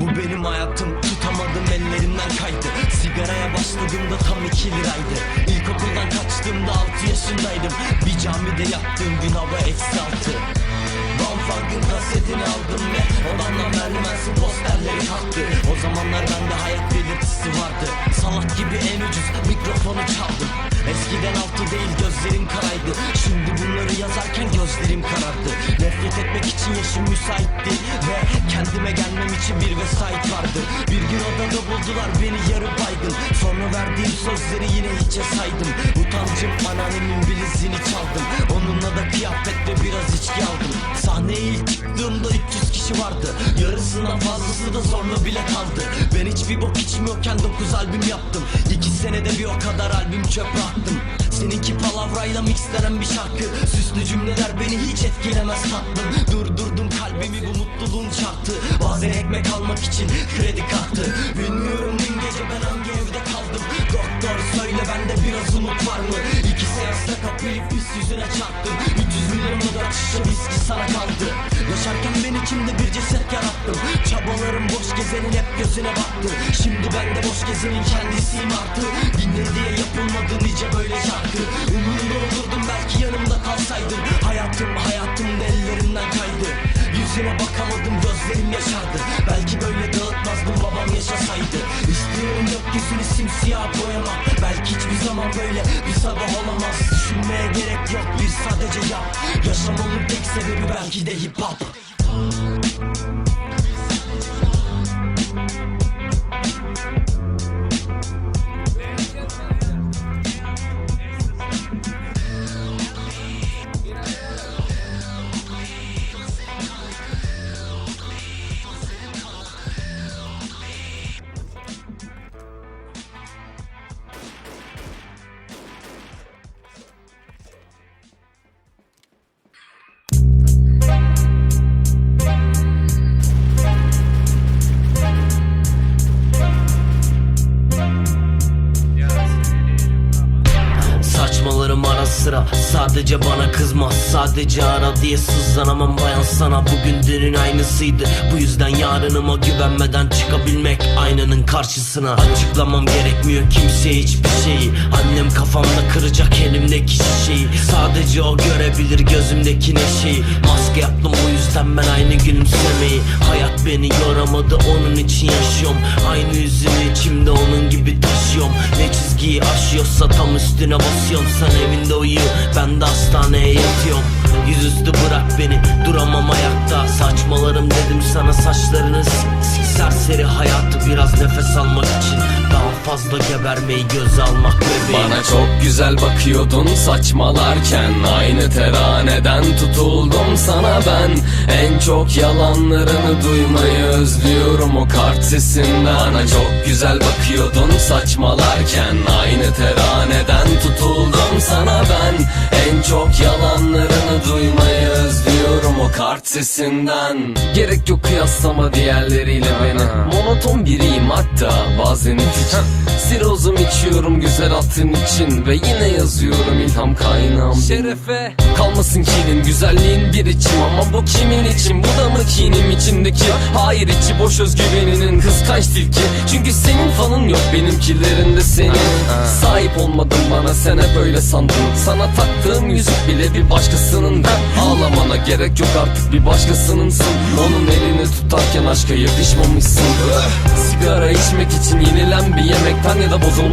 benim hayatım Tutamadım ellerimden kaydı. Sigaraya başladığımda tam iki liraydı. İlkokuldan kaçtığımda altı yaşındaydım. Bir camide yattığım gün hava eksi altı Van Funk'ın kasetini aldım ve Odamdan kalktı O zamanlar bende hayat belirtisi vardı. Salak gibi en ucuz mikrofonu çaldım. Eskiden altı değil gözlerim karaydı. Şimdi bunları yazarken gözlerim karardı. Nefret etmek için yaşım müsaitti Ve kendime gelmem için bir vesait vardı. Bir gün odada buldular beni yarı baygın. Sonra verdiğim sözleri yine hiçe saydım. Utancım anneannemin bilizini çaldım. Onunla da kıyafet ve biraz içki aldım. Sahneye ilk çıktığımda 300 kişi vardı. Yarısından fazlası da zorla bile kaldı. Ben hiçbir bok içmiyorken 9 albüm yaptım. 2 senede bir o kadar albüm çöpe attım. Seninki palavrayla mixlenen bir şarkı. Süslü cümleler beni hiç etkilemez tatlım. Durdurdum kalbimi bu mutluluğun şartı. Bazen ekmek almak için kredi kartı. Bilmiyorum şişe viski sana kaldı. Yaşarken ben içimde bir ceset yarattım Çabalarım boş gezenin hep gözüne baktı Şimdi ben de boş gezenin kendisiyim artık. Dinle diye yapılmadı nice böyle şarkı. Umurumda olurdum belki yanımda kalsaydın Hayatım hayatım da ellerimden kaydı. Yüzüne bakamadım gözlerim yaşardı simsiyah boyamak Belki hiçbir zaman böyle bir sabah olamaz. Düşünmeye gerek yok bir sadece yap. Yaşamanın tek sebebi belki de hip hop ara sıra. Sadece bana kızma Sadece ara diye sızlanamam bayan sana. Bugün dünün aynısıydı. Bu yüzden yarınıma güvenmeden çıkabilmek Aynanın karşısına. Açıklamam gerekmiyor kimseye hiçbir şeyi. Annem kafamda kıracak elimdeki şişeyi. Sadece o görebilir gözümdeki neşeyi. Maske yaptım bu yüzden ben aynı gülümsemeyi Hayat beni yoramadı onun için yaşıyorum. Aynı yüzünü içimde onun gibi taşıyorum. Ne çizgiyi aşıyorsa tam üstüne basıyorum. Sen evinde uyu ben de hastaneye yatıyorum. Yüzüstü bırak beni duramam ayakta. Saçmalarım dedim sana saçlarını sik sik Serseri. Hayatı biraz nefes almak için. Daha fazla gebermeyi göze almak bebeğim. Bana çok güzel bakıyordun saçmalarken. Aynı teraneden tutuldum sana ben. En çok yalanlarını duymayı özlüyorum. O kart sesinden Bana çok güzel bakıyordun saçmalarken. Aynı teraneden tutuldum sana ben. En çok yalanlarını duymayı kart sesinden Gerek yok kıyaslama diğerleriyle beni. Monoton biriyim hatta bazen hiç. Sirozum içiyorum güzel attığın için Ve yine yazıyorum ilham kaynağım. Şerefe. Kalmasın kinin güzelliğin bir içim. Ama bu kimin için bu da mı kinim içindeki? Hayır içi boş özgüveninin kıskanç tilki. Çünkü senin fanın yok benimkilerinde senin Sahip olmadın bana sen hep öyle sandın. Sana taktığım yüzük bile bir başkasının. Ben Ağlamana gerek yok artık bir başkasınınsın. Onun elini tutarken aşka yapışmamışsın. Sigara içmek için yenilen bir yemekten ya da bozulmuş